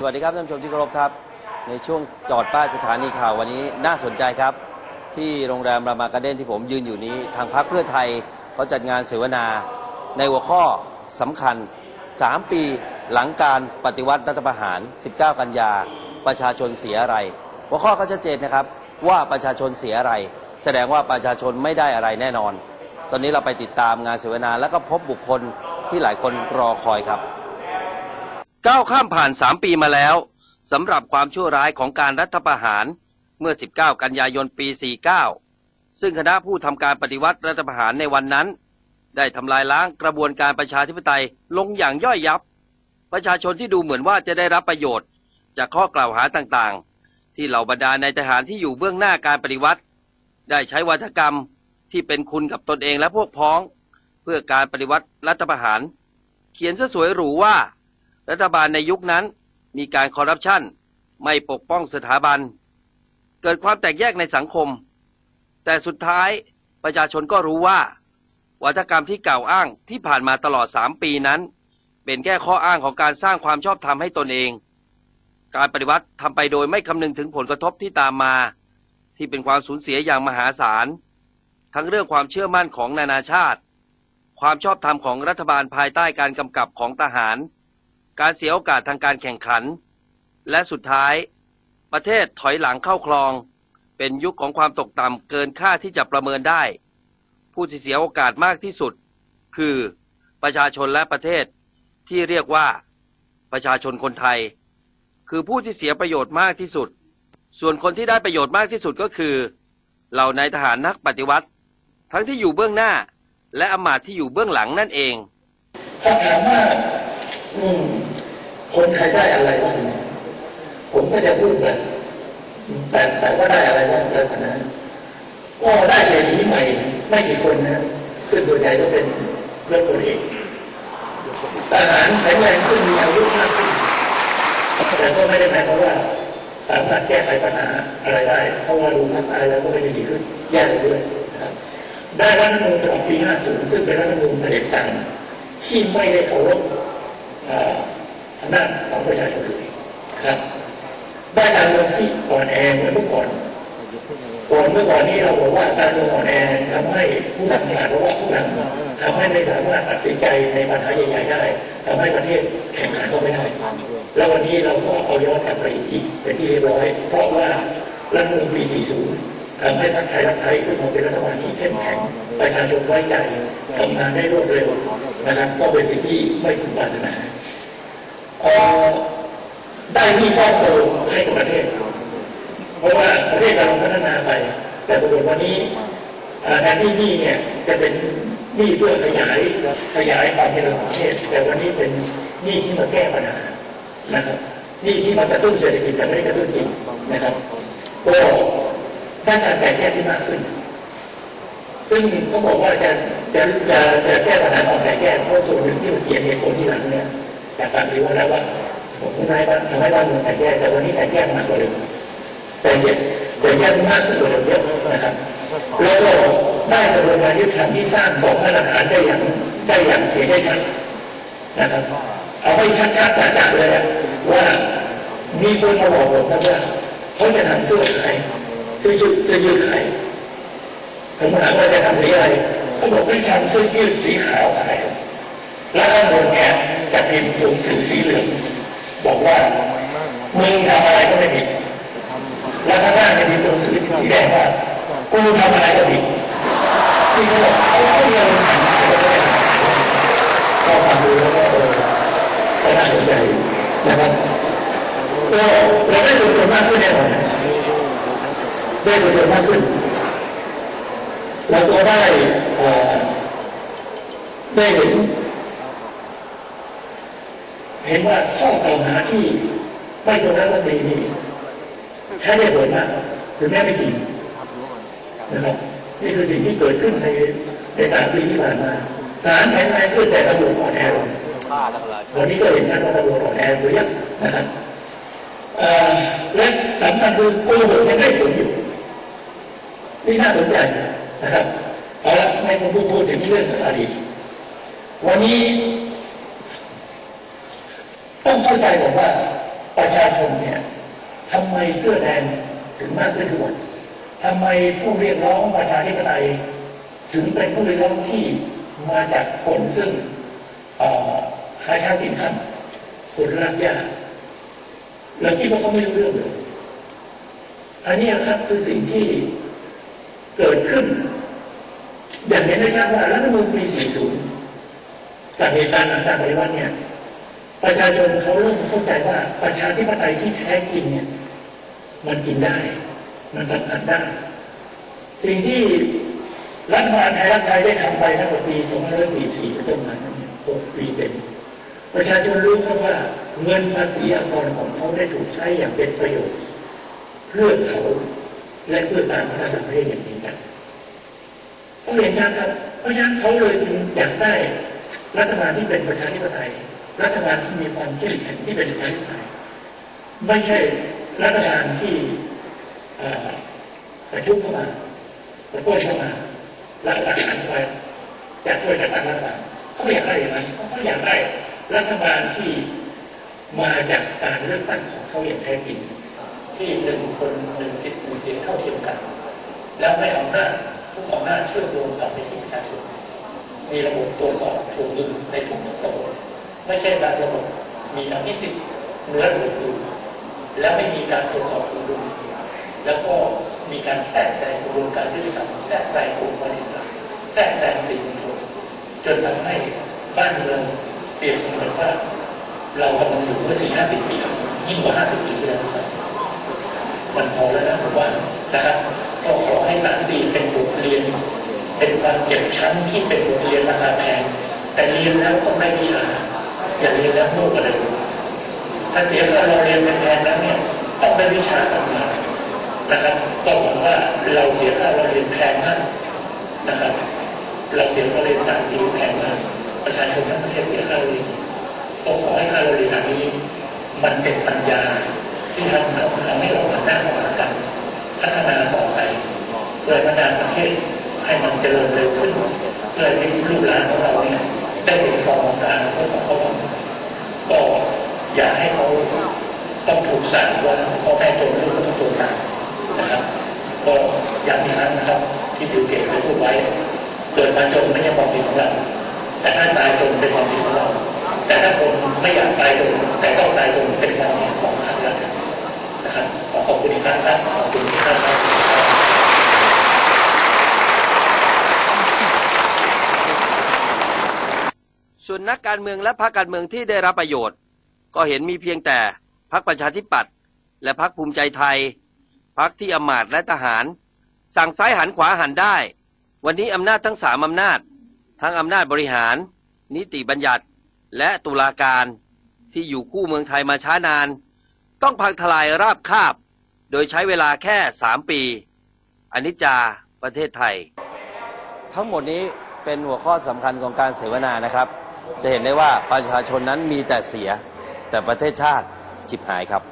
สวัสดีครับท่านผู้ชมที่เคารพครับ ในช่วงจอดป้ายสถานีข่าววันนี้น่าสนใจครับ ที่โรงแรมรามาการเด้นที่ผมยืนอยู่นี้ ทางพรรคเพื่อไทยเขาจัดงานเสวนา ในหัวข้อสำคัญ 3 ปีหลังการปฏิวัติรัฐประหาร 19 กันยา ประชาชนเสียอะไร หัวข้อก็ชัดเจนนะครับว่าประชาชนเสียอะไร แสดงว่าประชาชนไม่ได้อะไรแน่นอน ตอนนี้เราไปติดตามงานเสวนา แล้วก็พบบุคคลที่หลายคนรอคอยครับ ก้าวข้ามผ่าน3ปีมาแล้วสำหรับความชั่วร้ายของการรัฐประหารเมื่อ 19 กันยายนปี 49 ซึ่งคณะผู้ทำการปฏิวัติรัฐประหารในวันนั้น ได้ทำลายล้างกระบวนการประชาธิปไตยลงอย่างย่อยยับ ประชาชนที่ดูเหมือนว่าจะได้รับประโยชน์ จากข้อกล่าวหาต่างๆ ที่เหล่าบรรดาในทหารที่อยู่เบื้องหน้าการปฏิวัติ ได้ใช้วัฒกรรมที่เป็นคุณกับตนเองและพวกพ้อง เพื่อการปฏิวัติรัฐประหาร เขียนซะสวยหรูว่า รัฐบาลในยุคนั้นมีการคอร์รัปชันไม่ปกป้องสถาบัน เกิดความแตกแยกในสังคม แต่สุดท้ายประชาชนก็รู้ว่า วัฒกรรมที่กล่าวอ้างที่ผ่านมาตลอดสามปีนั้น เป็นแค่ข้ออ้างของการสร้างความชอบธรรมให้ตนเอง การปฏิวัติทำไปโดยไม่คำนึงถึงผลกระทบที่ตามมา ที่เป็นความสูญเสียอย่างมหาศาล ทั้งเรื่องความเชื่อมั่นของนานาชาติ ความชอบธรรมของรัฐบาลภายใต้การกำกับของทหาร การเสียโอกาสทางการแข่งขัน และสุดท้าย ประเทศถอยหลังเข้าคลอง เป็นยุคของความตกต่ำเกินค่าที่จะประเมินได้ ผู้ที่เสียโอกาสมากที่สุด คือประชาชนและประเทศที่เรียกว่า ประชาชนคนไทย คือผู้ที่เสียประโยชน์มากที่สุด ส่วนคนที่ได้ประโยชน์มากที่สุดก็คือ เหล่านายทหารนักปฏิวัติ ทั้งที่อยู่เบื้องหน้า และอำมาตย์ที่อยู่เบื้องหลังนั่นเองถ้าถามว่า คนไทยได้อะไรบ้างผมก็จะพูดนะแต่แต่ว่าได้อะไรบ้างแล้วกันนะก็ได้เศรษฐีใหม่ ไม่กี่คนนะซึ่งส่วนใหญ่ก็เป็นเรื่องตัวเองทหารแข็งแรงขึ้นมีอาวุมากขึ้นแต่ก็ไม่ได้หมายความว่าสามารถแก้ไขปัญหาอะไรได้ เพราะว่าดูภาคใต้แล้วก็ไม่ได้ดีขึ้น แย่ลงด้วยได้รัฐธรรมนูญฉบับปี 50 ซึ่งเป็นรัฐธรรมนูญเผด็จการที่ไม่ได้เคารพ อ่ออำนาจของประชาชนเลยครับได้การเมืองที่อ่อนแอเหมือนเมื่อก่อนก่อนเมื่อก่อนนี้เราบอกว่าการเมืองอ่อนแอทำให้ผู้นำขาดเพราะว่าผู้นำทำให้ไม่สามารถตัดสินใจในปัญหาใหญ่ๆได้ทำให้ประเทศแข่งขันก็ไม่ได้แล้ววันนี้เราก็เอาย้อนกลับไปอีกเป็นที่เรียบร้อย เพราะว่ารัฐธรรมนูญปี 40 ทำให้พรรคไทยรักไทยขึ้นมาเป็นรัฐบาลที่เข้มแข็งประชาชนไว้ใจทำงานได้รวดเร็วนะครับก็เป็นสิ่งที่ไม่พึงปรารถนา เอ่อได้มีครอบโตให้กับประเทศเพราะว่าประเทศเราพัฒนาไป แต่ปรากฏวันนี้แทนที่หนี่เนี่ยจะเป็นหนี้เพื่อขยายขยายความเจริญของประเทศ แต่วันนี้เป็นหนี้ที่มาแก้ปัญหานะครับหนี้ที่มากระตุ้นเศรษฐกิจแต่ไม่ได้กระตุ้นจริงนะครับก็ได้การแตกแยกที่มากขึ้น ซึ่งเขาบอกว่าจะจะจะจะแก้ปัญหาตอนแตกแยกเพราะส่วนหนึ่งที่มันเสียเหตุผลที่หลังเนี่ย จากการรู้แล้วว่าผมทำให้บ้านทำให้บ้านเมืองแตกแยกแต่วันนี้แตกแยกมากกว่าเดิมแต่เยอะแต่แยกมากขึ้นกว่าเดิมเยอะมากนะครับแล้วก็ได้กระบวนการยุติธรรมที่สร้างสองมาตรฐานได้อย่างได้อย่างเสียได้ชัดนะครับเอาให้ชัดๆจัดๆเลยว่ามีคนมาบอกผมนะว่าเขาจะทำเสื้อขายเสื้อยืดเสื้อยืดขายผมถามว่าจะทำสีอะไรเขาบอกไม่ทำเสื้อยืดสีขาวขายแล้วข้างบนเนี่ย จะพิมพ์ตัวหนังสือสีเหลืองบอกว่ามึงทำอะไรก็ไม่ผิดแล้วข้างล่าจะมีตัวหนังสือสีแดงว่ากูทำอะไรก็ผิดที่เขาบอกเขาไม่ยอมทำก็ฟังดูแล้วก็เออก็น่าสนใจนะครับก็เราได้ดูตัวมากขึ้นแน่นอนได้ดูตัวมากขึ้นแล้วก็ได้ได้เห็น เห็นว่าข้อกล่าวหาที่ไม่ตรงนั้นก็ดีนี่ใช้ได้ผลมากถึงแม้ไม่จริงนะครับนี่คือสิ่งที่เกิดขึ้นในในสามปีที่ผ่านมาทหารแข็งแรงขึ้นแต่ตำรวจอ่อนแอลงวันนี้ก็เห็นชัดว่าตำรวจอ่อนแอลงเยอะนะครับเอ่อและสำคัญคือโกหกยังได้ผลอยู่นี่น่าสนใจนะครับเอาละไม่ต้องพูดพูดถึงเรื่องอดีตวันนี้ ต้องเข้าใจบอกว่าประชาชนเนี่ยทำไมเสื้อแดงถึงมากขึ้นทุกวันทำไมผู้เรียกร้องประชาธิปไตยถึงเป็นผู้เรียกร้องที่มาจากคนซึ่งเอ่อหาเช้ากินค่ำคนรักยากเราคิดว่าเขาไม่รู้เรื่องเลยอันนี้ครับคือสิ่งที่เกิดขึ้น อย่างเห็นได้ชัดว่ารัฐมนูญปี40กับเหตุการณ์หลังจากปฏิวัติเนี่ย ประชาชนเขาเริ่มเข้าใจว่าประชาธิปไตยที่แท้จริงเนี่ยมันกินได้ มันสัมผัสได้ สิ่งที่รัฐบาลไทยรักไทยได้ทำไปตั้งแต่ปี 2544เป็นต้นมาเนี่ย6ปีเต็มประชาชนรู้ครับว่าเงินภาษีอากรของเขาได้ถูกใช้อย่างเป็นประโยชน์ เพื่อเขาและเพื่อการพัฒนาประเทศอย่างจริงจังเขาเห็นนะครับเพราะฉะนั้นเขาเลยจึงอยากได้รัฐบาลที่เป็นประชาธิปไตย รัฐบาลที่มีความเข้มแข็งที่เป็นประชาธิปไตยไม่ใช่รัฐบาลที่ประชุมเข้ามาประท้วงเข้ามาและหลักฐานไว้จะช่วยจัดตั้งรัฐบาลเขาอยากได้อย่างนั้นเขาอยากได้รัฐบาลที่มาจากการเลือกตั้งของเขาอย่างแท้จริงที่หนึ่งคนหนึ่งสิทธิ์หนึ่งเสียงเท่าเทียมกัน แล้วให้อำนาจทุกอำนาเชื่อมโยงกลับไปที่ประชาชนมีระบบตรวจสอบถูกดึงในทุกๆระบบ ไม่ใช่แบบระบบมีอภิสิทธิ์เหนือระบบอื่แล้วไม่มีการตรวจสอบถูดึงแล้วก็มีการแทรกแซงกระบวนการยุติธรรมแทรกแซงกลุ่มบริษัทแทรกแซงสิ่งมวลชนจนทำให้บ้านเมืองเปรียบเสมือนว่าเรากำลังอยู่เมื่อสี่ห้าสิบปียิ่งกว่าห้าสิบปีที่แล้วซ้ำมันพอแล้วนะผมว่านะครับก็ขอให้สารดีเป็นบทเรียน เป็นความเจ็บช้ำที่เป็นบทเรียนราคาแพงแต่เรียนแล้วต้องได้วิชา อย่าเรียนแล้วโง่กันเลยถ้าเสียค่าเราเรียนเป็นแพงแล้วเนี่ยต้องได้วิชากลับมานะครับก็หวังว่าเราเสียค่าเราเรียนแพงมากนะครับ เราเสียค่าเรียนสารดีแพงมากประชาชนทั้งประเทศเสียค่าเรียนก็ขอให้ค่าเราเรียนอันนี้ มันเป็นปัญญาที่ทำทำให้เราหันหน้าเข้าหากันพัฒนาต่อไปเพื่อพัฒนาประเทศให้มันเจริญเร็วขึ้นเพื่อให้ลูกหลานของเราเนี่ยได้เป็นฟองการของเขาบ้างก็อย่าให้เขาต้อง ว่าพ่อแม่จนลูกก็ต้องจนตามนะครับ ก็อย่างที่นั้นนะครับ ที่บิวเกตเคยพูดไว้เกิดมาจนไม่ใช่ความผิดของเราแต่ถ้าตายจนเป็นความผิดของเรา แต่ถ้าคนไม่อยากตายจนแต่ต้องตายจนเป็นความผิดของทางรัฐนะครับขอขอบคุณอีกครั้งครับขอบคุณทุกท่านครับส่วนนักการเมืองและพรรคการเมืองที่ได้รับประโยชน์ ก็เห็นมีเพียงแต่พรรคประชาธิปัตย์ และพรรคภูมิใจไทยพรรคที่อมาตและทหาร สั่งซ้ายหันขวาหันได้ วันนี้อำนาจทั้งสามอำนาจ ทั้งอำนาจบริหาร นิติบัญญัติและตุลาการที่อยู่คู่เมืองไทยมาช้านาน ต้องพังทลายราบคาบ โดยใช้เวลาแค่สามปีอนิจจาประเทศไทย ทั้งหมดนี้เป็นหัวข้อสำคัญของการเสวนานะครับ จะเห็นได้ว่าประชาชนนั้นมีแต่เสีย แต่ประเทศชาติฉิบหายครับ